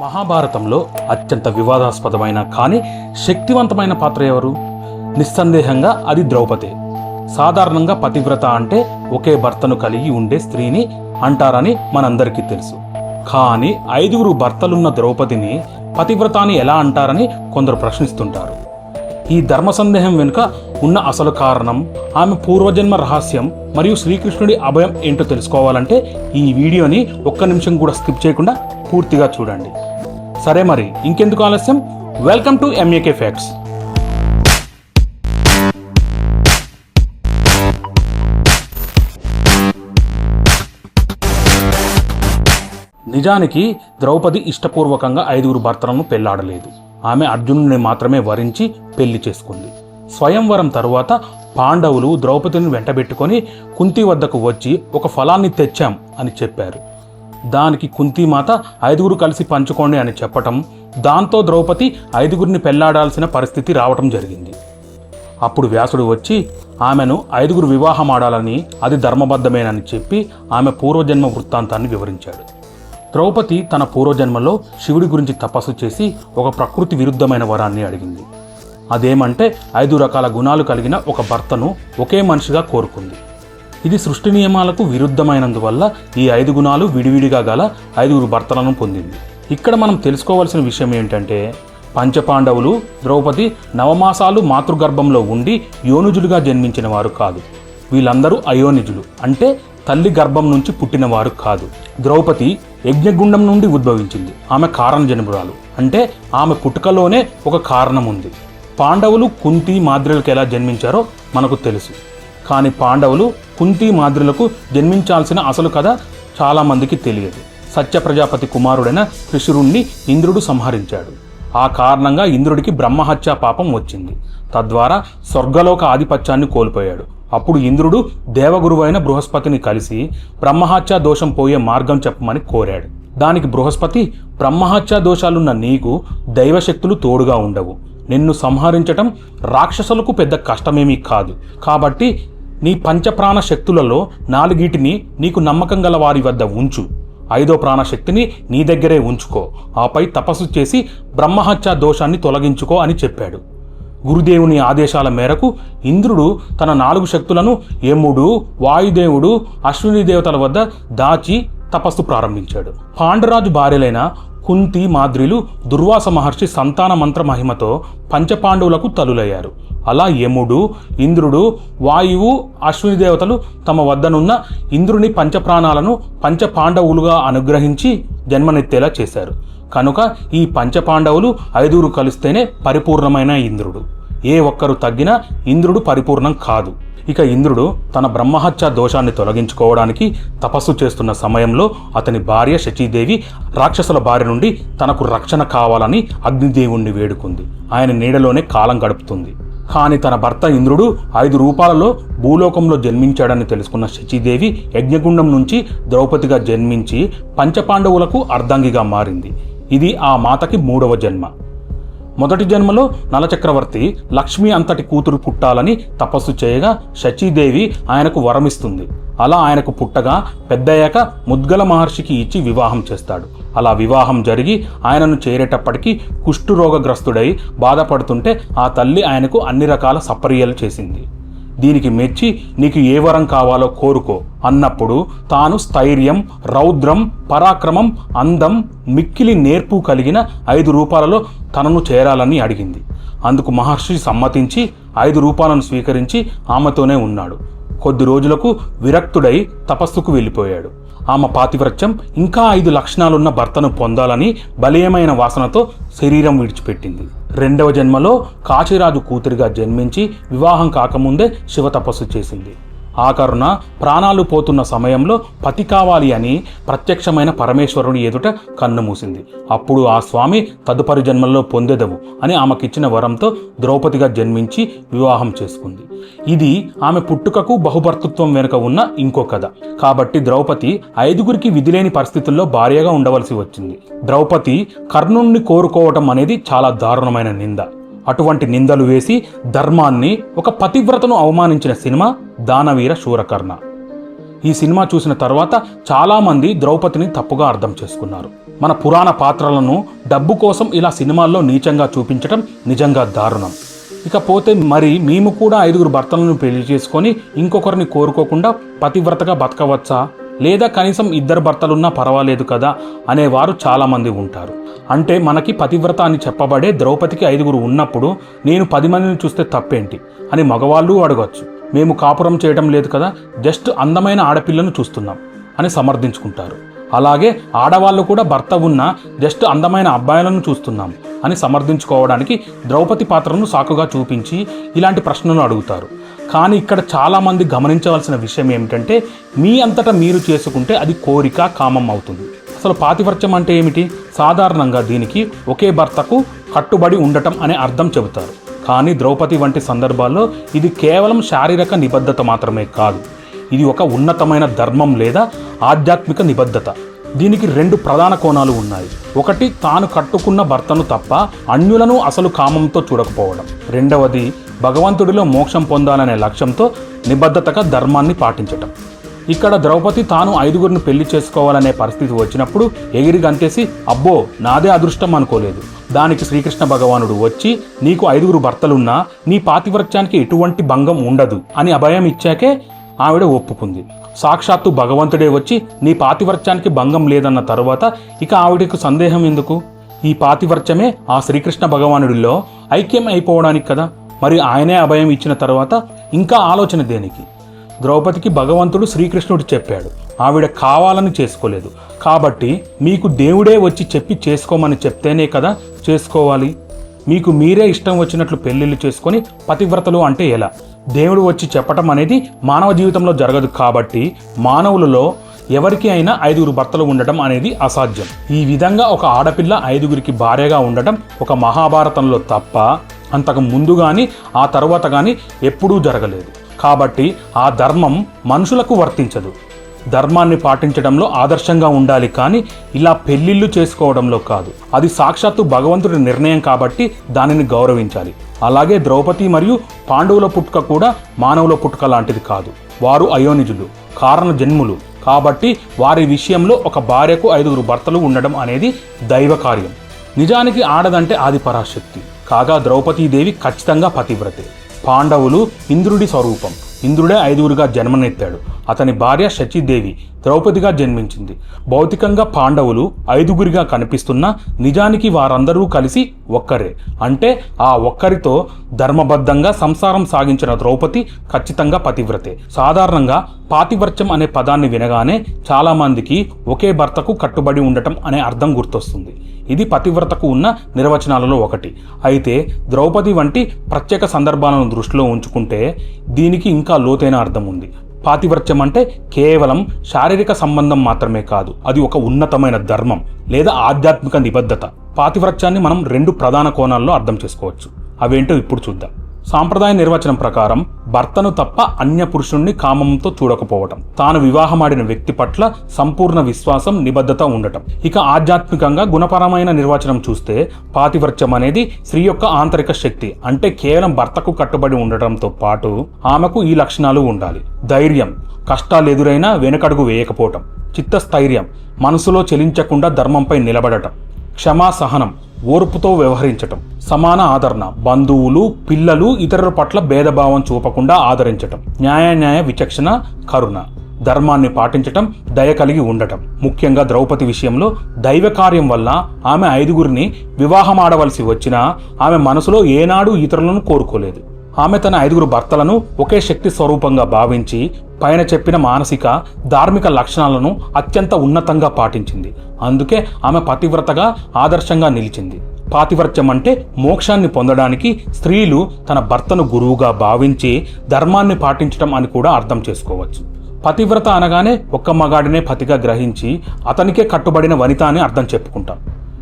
మహాభారతంలో అత్యంత వివాదాస్పదమైన కానీ శక్తివంతమైన పాత్ర ఎవరు? నిస్సందేహంగా అది ద్రౌపదే. సాధారణంగా పతివ్రత అంటే ఒకే భర్తను కలిగి ఉండే స్త్రీని అంటారని మనందరికీ తెలుసు. కానీ ఐదుగురు భర్తలున్న ద్రౌపదిని పతివ్రతాన్ని ఎలా అంటారని కొందరు ప్రశ్నిస్తుంటారు. ఈ ధర్మ సందేహం వెనుక ఉన్న అసలు కారణం ఆమె పూర్వజన్మ రహస్యం మరియు శ్రీకృష్ణుడి అభయం ఏంటో తెలుసుకోవాలంటే ఈ వీడియోని ఒక్క నిమిషం కూడా స్కిప్ చేయకుండా పూర్తిగా చూడండి. సరే మరి ఇంకెందుకు ఆలస్యం? వెల్కమ్ టు ఎంఏకే ఫ్యాక్ట్స్ నిజానికి ద్రౌపది ఇష్టపూర్వకంగా ఐదుగురు భర్తలను పెళ్ళాడలేదు. ఆమె అర్జునుడిని మాత్రమే వరించి పెళ్ళి చేసుకుంది. స్వయంవరం తరువాత పాండవులు ద్రౌపదిని వెంటబెట్టుకొని కుంతి వద్దకు వచ్చి ఒక ఫలాన్ని తెచ్చాం అని చెప్పారు. దానికి కుంతిమాత ఐదుగురు కలిసి పంచుకోండి అని చెప్పటం దాంతో ద్రౌపది ఐదుగురిని పెళ్ళాడాల్సిన పరిస్థితి రావటం జరిగింది. అప్పుడు వ్యాసుడు వచ్చి ఆమెను ఐదుగురు వివాహమాడాలని అది ధర్మబద్ధమేనని చెప్పి ఆమె పూర్వజన్మ వృత్తాంతాన్ని వివరించాడు. ద్రౌపది తన పూర్వజన్మలో శివుడి గురించి తపస్సు చేసి ఒక ప్రకృతి విరుద్ధమైన వరాన్ని అడిగింది. అదేమంటే ఐదు రకాల గుణాలు కలిగిన ఒక భర్తను ఒకే మనిషిగా కోరుకుంది. ఇది సృష్టి నియమాలకు విరుద్ధమైనందువల్ల ఈ ఐదు గుణాలు విడివిడిగా గల ఐదుగురు భర్తలను పొందింది. ఇక్కడ మనం తెలుసుకోవాల్సిన విషయం ఏంటంటే పంచపాండవులు ద్రౌపది నవమాసాలు మాతృగర్భంలో ఉండి యోనుజులుగా జన్మించిన వారు కాదు. వీళ్ళందరూ అయోనిజులు అంటే తల్లి గర్భం నుంచి పుట్టినవారు కాదు. ద్రౌపది యజ్ఞగుండం నుండి ఉద్భవించింది. ఆమె కారణజనమురాలు అంటే ఆమె పుట్టుకలోనే ఒక కారణం ఉంది. పాండవులు కుంతి మాద్రులకు ఎలా జన్మించారో మనకు తెలుసు. కానీ పాండవులు కుంతి మాద్రులకు జన్మించాల్సిన అసలు కథ చాలామందికి తెలియదు. సత్య ప్రజాపతి కుమారుడైన త్రిశురుణ్ణి ఇంద్రుడు సంహరించాడు. ఆ కారణంగా ఇంద్రుడికి బ్రహ్మహత్యా పాపం వచ్చింది. తద్వారా స్వర్గలోక ఆధిపత్యాన్ని కోల్పోయాడు. అప్పుడు ఇంద్రుడు దేవగురువైన బృహస్పతిని కలిసి బ్రహ్మహత్యా దోషం పోయే మార్గం చెప్పమని కోరాడు. దానికి బృహస్పతి బ్రహ్మహత్యా దోషాలున్న నీకు దైవశక్తులు తోడుగా ఉండవు. నిన్ను సంహరించటం రాక్షసులకు పెద్ద కష్టమేమీ కాదు. కాబట్టి నీ పంచప్రాణ శక్తులలో నాలుగిటిని నీకు నమ్మకం గల వారి వద్ద ఉంచు. ఐదో ప్రాణశక్తిని నీ దగ్గరే ఉంచుకో. ఆపై తపస్సు చేసి బ్రహ్మహత్యా దోషాన్ని తొలగించుకో అని చెప్పాడు. గురుదేవుని ఆదేశాల మేరకు ఇంద్రుడు తన నాలుగు శక్తులను యముడు వాయుదేవుడు అశ్విని దేవతల వద్ద దాచి తపస్సు ప్రారంభించాడు. పాండరాజు భార్యలైన కుంతి మాద్రిలు దుర్వాస మహర్షి సంతాన మంత్ర మహిమతో పంచపాండవులకు తలులయ్యారు. అలా యముడు ఇంద్రుడు వాయువు అశ్విని దేవతలు తమ వద్దనున్న ఇంద్రుని పంచప్రాణాలను పంచపాండవులుగా అనుగ్రహించి జన్మనెత్తేలా చేశారు. కనుక ఈ పంచపాండవులు ఐదుగురు కలిస్తేనే పరిపూర్ణమైన ఇంద్రుడు. ఏ ఒక్కరు తగ్గినా ఇంద్రుడు పరిపూర్ణం కాదు. ఇక ఇంద్రుడు తన బ్రహ్మహత్య దోషాన్ని తొలగించుకోవడానికి తపస్సు చేస్తున్న సమయంలో అతని భార్య శచీదేవి రాక్షసుల బారి నుండి తనకు రక్షణ కావాలని అగ్నిదేవుణ్ణి వేడుకుంది. ఆయన నీడలోనే కాలం గడుపుతుంది. కానీ తన భర్త ఇంద్రుడు ఐదు రూపాలలో భూలోకంలో జన్మించాడని తెలుసుకున్న శచీదేవి యజ్ఞగుండం నుంచి ద్రౌపదిగా జన్మించి పంచపాండవులకు అర్ధాంగిగా మారింది. ఇది ఆ మాతకి మూడవ జన్మ. మొదటి జన్మలో నలచక్రవర్తి లక్ష్మి అంతటి కూతురు పుట్టాలని తపస్సు చేయగా శచీదేవి ఆయనకు వరమిస్తుంది. అలా ఆయనకు పుట్టగా పెద్దయ్యాక ముద్గల మహర్షికి ఇచ్చి వివాహం చేస్తాడు. అలా వివాహం జరిగి ఆయనను చేరేటప్పటికీ కుష్ఠురోగగ్రస్తుడై బాధపడుతుంటే ఆ తల్లి ఆయనకు అన్ని రకాల సపర్యలు చేసింది. దీనికి మెచ్చి నీకు ఏ వరం కావాలో కోరుకో. అన్నప్పుడు తాను స్థైర్యం రౌద్రం పరాక్రమం అందం మిక్కిలి నేర్పు కలిగిన ఐదు రూపాలలో తనను చేరాలని అడిగింది. అందుకు మహర్షి సమ్మతించి ఐదు రూపాలను స్వీకరించి ఆమెతోనే ఉన్నాడు. కొద్ది రోజులకు విరక్తుడై తపస్సుకు వెళ్ళిపోయాడు. ఆమె పాతివ్రత్యం ఇంకా ఐదు లక్షణాలున్న భర్తను పొందాలని బలీయమైన వాసనతో శరీరం విడిచిపెట్టింది. రెండవ జన్మలో కాశీరాజు కూతురిగా జన్మించి వివాహం కాకముందే శివ తపస్సు చేసింది. ఆ కరుణ ప్రాణాలు పోతున్న సమయంలో పతి కావాలి అని ప్రత్యక్షమైన పరమేశ్వరుని ఎదుట కన్ను మూసింది. అప్పుడు ఆ స్వామి తదుపరి జన్మల్లో పొందెదవు అని ఆమెకిచ్చిన వరంతో ద్రౌపదిగా జన్మించి వివాహం చేసుకుంది. ఇది ఆమె పుట్టుకకు బహుభర్తృత్వం వెనుక ఉన్న ఇంకో కథ. కాబట్టి ద్రౌపది ఐదుగురికి విధిలేని పరిస్థితుల్లో భార్యగా ఉండవలసి వచ్చింది. ద్రౌపది కర్ణుణ్ణి కోరుకోవటం అనేది చాలా దారుణమైన నింద. అటువంటి నిందలు వేసి ధర్మాన్ని ఒక పతివ్రతను అవమానించిన సినిమా దానవీర శూరకర్ణ. ఈ సినిమా చూసిన తర్వాత చాలామంది ద్రౌపదిని తప్పుగా అర్థం చేసుకున్నారు. మన పురాణ పాత్రలను డబ్బు కోసం ఇలా సినిమాల్లో నీచంగా చూపించడం నిజంగా దారుణం. ఇకపోతే మరి మేము కూడా ఐదుగురు భర్తలను పెళ్ళి చేసుకొని ఇంకొకరిని కోరుకోకుండా పతివ్రతగా బతకవచ్చా? లేదా కనీసం ఇద్దరు భర్తలున్నా పర్వాలేదు కదా అనేవారు చాలామంది ఉంటారు. అంటే మనకి పతివ్రత అని చెప్పబడే ద్రౌపదికి ఐదుగురు ఉన్నప్పుడు నేను పది మందిని చూస్తే తప్పేంటి అని మగవాళ్ళు అడగచ్చు. మేము కాపురం చేయడం లేదు కదా జస్ట్ అందమైన ఆడపిల్లను చూస్తున్నాం అని సమర్థించుకుంటారు. అలాగే ఆడవాళ్ళు కూడా భర్త ఉన్న జస్ట్ అందమైన అబ్బాయిలను చూస్తున్నాం అని సమర్థించుకోవడానికి ద్రౌపది పాత్రను సాకుగా చూపించి ఇలాంటి ప్రశ్నలు అడుగుతారు. కానీ ఇక్కడ చాలామంది గమనించవలసిన విషయం ఏమిటంటే మీ అంతటా మీరు చేసుకుంటే అది కోరిక కామం అవుతుంది. అసలు పాతివర్చ్యం అంటే ఏమిటి? సాధారణంగా దీనికి ఒకే భర్తకు కట్టుబడి ఉండటం అనే అర్థం చెబుతారు. కానీ ద్రౌపది వంటి సందర్భాల్లో ఇది కేవలం శారీరక నిబద్ధత మాత్రమే కాదు. ఇది ఒక ఉన్నతమైన ధర్మం లేదా ఆధ్యాత్మిక నిబద్ధత. దీనికి రెండు ప్రధాన కోణాలు ఉన్నాయి. ఒకటి తాను కట్టుకున్న భర్తను తప్ప అన్యులను అసలు కామంతో చూడకపోవడం. రెండవది భగవంతుడిలో మోక్షం పొందాలనే లక్ష్యంతో నిబద్ధతగా ధర్మాన్ని పాటించటం. ఇక్కడ ద్రౌపది తాను ఐదుగురిని పెళ్ళి చేసుకోవాలనే పరిస్థితి వచ్చినప్పుడు ఎగిరి గంతేసి అబ్బో నాదే అదృష్టం అనుకోలేదు. దానికి శ్రీకృష్ణ భగవానుడు వచ్చి నీకు ఐదుగురు భర్తలున్నా నీ పాతివ్రత్యానికి ఎటువంటి భంగం ఉండదు అని అభయం ఇచ్చాకే ఆవిడ ఒప్పుకుంది. సాక్షాత్తు భగవంతుడే వచ్చి నీ పాతివర్త్యానికి భంగం లేదన్న తరువాత ఇక ఆవిడకు సందేహం ఎందుకు? ఈ పాతివర్చమే ఆ శ్రీకృష్ణ భగవానుడిలో ఐక్యం అయిపోవడానికి కదా. మరి ఆయనే అభయం ఇచ్చిన తర్వాత ఇంకా ఆలోచన దేనికి? ద్రౌపదికి భగవంతుడు శ్రీకృష్ణుడు చెప్పాడు ఆవిడ కావాలని చేసుకోలేదు. కాబట్టి మీకు దేవుడే వచ్చి చెప్పి చేసుకోమని చెప్తేనే కదా చేసుకోవాలి. మీకు మీరే ఇష్టం వచ్చినట్లు పెళ్ళిళ్ళు చేసుకొని పతివ్రతలు అంటే ఎలా? దేవుడు వచ్చి చెప్పటం అనేది మానవ జీవితంలో జరగదు కాబట్టి మానవులలో ఎవరికి అయినా ఐదుగురు భర్తలు ఉండటం అనేది అసాధ్యం. ఈ విధంగా ఒక ఆడపిల్ల ఐదుగురికి భార్యగా ఉండటం ఒక మహాభారతంలో తప్ప అంతకు ముందు కానీ ఆ తర్వాత కానీ ఎప్పుడూ జరగలేదు. కాబట్టి ఆ ధర్మం మనుషులకు వర్తించదు. ధర్మాన్ని పాటించడంలో ఆదర్శంగా ఉండాలి కానీ ఇలా పెళ్ళిళ్ళు చేసుకోవడంలో కాదు. అది సాక్షాత్తు భగవంతుడి నిర్ణయం కాబట్టి దానిని గౌరవించాలి. అలాగే ద్రౌపది మరియు పాండవుల పుట్టుక కూడా మానవుల పుట్టుక లాంటిది కాదు. వారు అయోనిజులు కారణ జన్ములు. కాబట్టి వారి విషయంలో ఒక భార్యకు ఐదుగురు భర్తలు ఉండడం అనేది దైవ కార్యం నిజానికి ఆడదంటే ఆది పరాశక్తి కాగా ద్రౌపదీదేవి ఖచ్చితంగా పతివ్రతే. పాండవులు ఇంద్రుడి స్వరూపం. ఇంద్రుడే ఐదుగురుగా జన్మనెత్తాడు. అతని భార్య శచీదేవి ద్రౌపదిగా జన్మించింది. భౌతికంగా పాండవులు ఐదుగురిగా కనిపిస్తున్నా నిజానికి వారందరూ కలిసి ఒక్కరే. అంటే ఆ ఒక్కరితో ధర్మబద్ధంగా సంసారం సాగించిన ద్రౌపది ఖచ్చితంగా పతివ్రతే. సాధారణంగా పాతివ్రత్యం అనే పదాన్ని వినగానే చాలామందికి ఒకే భర్తకు కట్టుబడి ఉండటం అనే అర్థం గుర్తొస్తుంది. ఇది పతివ్రతకు ఉన్న నిర్వచనాలలో ఒకటి. అయితే ద్రౌపది వంటి ప్రత్యేక సందర్భాలను దృష్టిలో ఉంచుకుంటే దీనికి ఇంకా లోతైన అర్థం ఉంది పాతివ్రత్యం అంటే కేవలం శారీరక సంబంధం మాత్రమే కాదు అది ఒక ఉన్నతమైన ధర్మం లేదా ఆధ్యాత్మిక నిబద్ధత. పాతివ్రత్యాన్ని మనం రెండు ప్రధాన కోణాల్లో అర్థం చేసుకోవచ్చు. అవేంటో ఇప్పుడు చూద్దాం. సాంప్రదాయ నిర్వచనం ప్రకారం భర్తను తప్ప అన్య పురుషుణ్ణి కామంతో చూడకపోవటం తాను వివాహమాడిన వ్యక్తి పట్ల సంపూర్ణ విశ్వాసం నిబద్ధత ఉండటం. ఇక ఆధ్యాత్మికంగా గుణపరమైన నిర్వచనం చూస్తే పాతివర్త్యం అనేది స్త్రీ యొక్క ఆంతరిక శక్తి అంటే కేవలం భర్తకు కట్టుబడి ఉండటంతో పాటు ఆమెకు ఈ లక్షణాలు ఉండాలి. ధైర్యం కష్టాలు ఎదురైనా వెనుకడుగు వేయకపోవటం. చిత్తస్థైర్యం మనసులో చెలించకుండా ధర్మంపై నిలబడటం. క్షమా సహనం ఓర్పుతో వ్యవహరించటం సమాన ఆదరణ బంధువులు పిల్లలు ఇతరుల పట్ల భేదభావం చూపకుండా ఆదరించటం న్యాయ న్యాయ విచక్షణ కరుణ ధర్మాన్ని పాటించటం దయ కలిగి ఉండటం. ముఖ్యంగా ద్రౌపది విషయంలో దైవ కార్యం వల్ల ఆమె ఐదుగురిని వివాహమాడవలసి వచ్చినా ఆమె మనసులో ఏనాడు ఇతరులను కోరుకోలేదు. ఆమె తన ఐదుగురు భర్తలను ఒకే శక్తి స్వరూపంగా భావించి పైన చెప్పిన మానసిక ధార్మిక లక్షణాలను అత్యంత ఉన్నతంగా పాటించింది. అందుకే ఆమె పతివ్రతగా ఆదర్శంగా నిలిచింది. పాతివ్రత్యం అంటే మోక్షాన్ని పొందడానికి స్త్రీలు తన భర్తను గురువుగా భావించి ధర్మాన్ని పాటించడం అని కూడా అర్థం చేసుకోవచ్చు. పతివ్రత అనగానే ఒక్క మగాడినే పతిగా గ్రహించి అతనికే కట్టుబడిన వనిత అని అర్థం చెప్పుకుంటాం.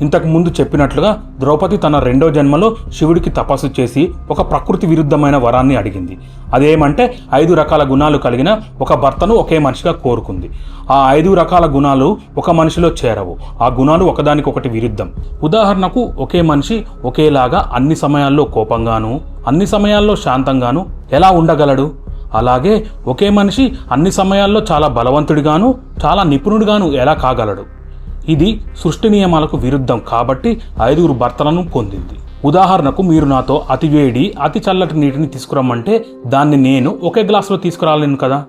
ఇంతకు ముందు చెప్పినట్లుగా ద్రౌపది తన రెండో జన్మలో శివుడికి తపస్సు చేసి ఒక ప్రకృతి విరుద్ధమైన వరాన్ని అడిగింది. అదేమంటే ఐదు రకాల గుణాలు కలిగిన ఒక భర్తను ఒకే మనిషిగా కోరుకుంది. ఆ ఐదు రకాల గుణాలు ఒక మనిషిలో చేరవు. ఆ గుణాలు ఒకదానికొకటి విరుద్ధం. ఉదాహరణకు ఒకే మనిషి ఒకేలాగా అన్ని సమయాల్లో కోపంగాను అన్ని సమయాల్లో శాంతంగాను ఎలా ఉండగలడు? అలాగే ఒకే మనిషి అన్ని సమయాల్లో చాలా బలవంతుడిగాను చాలా నిపుణుడిగాను ఎలా కాగలడు? ఇది సృష్టి నియమాలకు విరుద్ధం కాబట్టి ఐదుగురు భర్తలను పొందింది. ఉదాహరణకు మీరు నాతో అతి వేడి అతి చల్లటి నీటిని తీసుకురమ్మంటే దాన్ని నేను ఒకే గ్లాసులో తీసుకురాలేను కదా?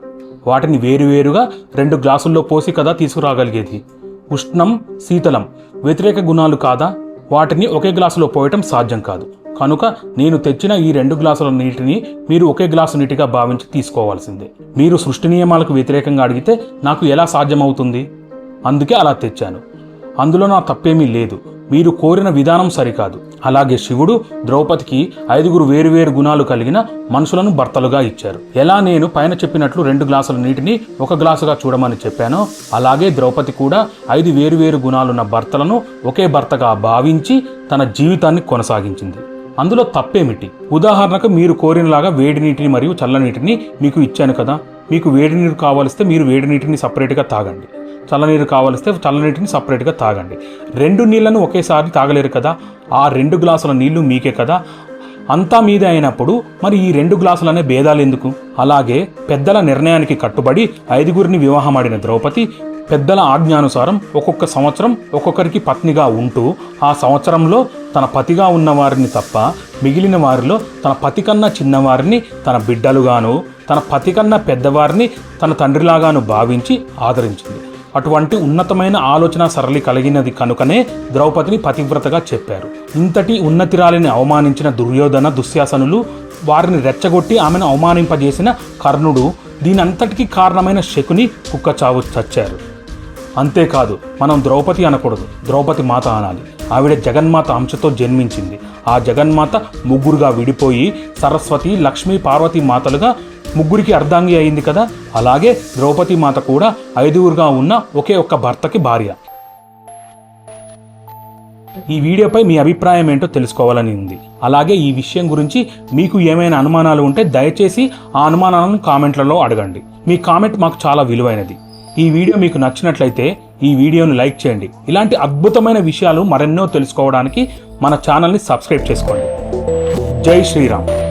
వాటిని వేరువేరుగా రెండు గ్లాసుల్లో పోసి కదా తీసుకురాగలిగేది? ఉష్ణం శీతలం వ్యతిరేక గుణాలు కాదా? వాటిని ఒకే గ్లాసులో పోయటం సాధ్యం కాదు. కనుక నేను తెచ్చిన ఈ రెండు గ్లాసుల నీటిని మీరు ఒకే గ్లాసు నీటిగా భావించి తీసుకోవాల్సిందే. మీరు సృష్టి నియమాలకు వ్యతిరేకంగా అడిగితే నాకు ఎలా సాధ్యమవుతుంది? అందుకే అలా తెచ్చాను. అందులో నా తప్పేమీ లేదు. మీరు కోరిన విధానం సరికాదు. అలాగే శివుడు ద్రౌపదికి ఐదుగురు వేరువేరు గుణాలు కలిగిన మనుషులను భర్తలుగా ఇచ్చారు. ఎలా నేను పైన చెప్పినట్లు రెండు గ్లాసుల నీటిని ఒక గ్లాసుగా చూడమని చెప్పానో అలాగే ద్రౌపది కూడా ఐదు వేరువేరు గుణాలున్న భర్తలను ఒకే భర్తగా భావించి తన జీవితాన్ని కొనసాగించింది. అందులో తప్పేమిటి? ఉదాహరణకు మీరు కోరినలాగా వేడి నీటిని మరియు చల్లనీటిని మీకు ఇచ్చాను కదా. మీకు వేడి నీరు కావలిస్తే మీరు వేడి నీటిని సపరేట్గా తాగండి. చల్లనీరు కావలిస్తే చల్లనీటిని సపరేట్గా తాగండి. రెండు నీళ్ళను ఒకేసారి తాగలేరు కదా? ఆ రెండు గ్లాసుల నీళ్ళు మీకే కదా? అంతా మీదే అయినప్పుడు మరి ఈ రెండు గ్లాసులనే భేదాలు ఎందుకు? అలాగే పెద్దల నిర్ణయానికి కట్టుబడి ఐదుగురిని వివాహమాడిన ద్రౌపది పెద్దల ఆజ్ఞానుసారం ఒక్కొక్క సంవత్సరం ఒక్కొక్కరికి పత్నిగా ఉంటూ ఆ సంవత్సరంలో తన పతిగా ఉన్నవారిని తప్ప మిగిలిన వారిలో తన పతి కన్నా చిన్నవారిని తన బిడ్డలుగాను తన పతి కన్నా పెద్దవారిని తన తండ్రిలాగాను భావించి ఆదరించింది. అటువంటి ఉన్నతమైన ఆలోచన సరళి కలిగినది కనుకనే ద్రౌపదిని పతివ్రతగా చెప్పారు. ఇంతటి ఉన్నతిరాలిని అవమానించిన దుర్యోధన దుశ్శాసనులు వారిని రెచ్చగొట్టి ఆమెను అవమానింపజేసిన కర్ణుడు దీనంతటికీ కారణమైన శకుని కుక్కచావు చచ్చారు. అంతేకాదు మనం ద్రౌపది అనకూడదు. ద్రౌపది మాత అనాలి. ఆవిడ జగన్మాత అంశతో జన్మించింది. ఆ జగన్మాత ముగ్గురుగా విడిపోయి సరస్వతి లక్ష్మీ పార్వతి మాతలుగా ముగ్గురికి అర్ధాంగి అయింది కదా? అలాగే ద్రౌపది మాత కూడా ఐదుగురుగా ఉన్న ఒకే ఒక్క భర్తకి భార్య. ఈ వీడియోపై మీ అభిప్రాయం ఏంటో తెలుసుకోవాలని ఉంది. అలాగే ఈ విషయం గురించి మీకు ఏమైనా అనుమానాలు ఉంటే దయచేసి ఆ అనుమానాలను కామెంట్లలో అడగండి. మీ కామెంట్ మాకు చాలా విలువైనది. ఈ వీడియో మీకు నచ్చినట్లయితే ఈ వీడియోను లైక్ చేయండి. ఇలాంటి అద్భుతమైన విషయాలు మరెన్నో తెలుసుకోవడానికి మన ఛానల్ని సబ్స్క్రైబ్ చేసుకోండి. జై శ్రీరామ్.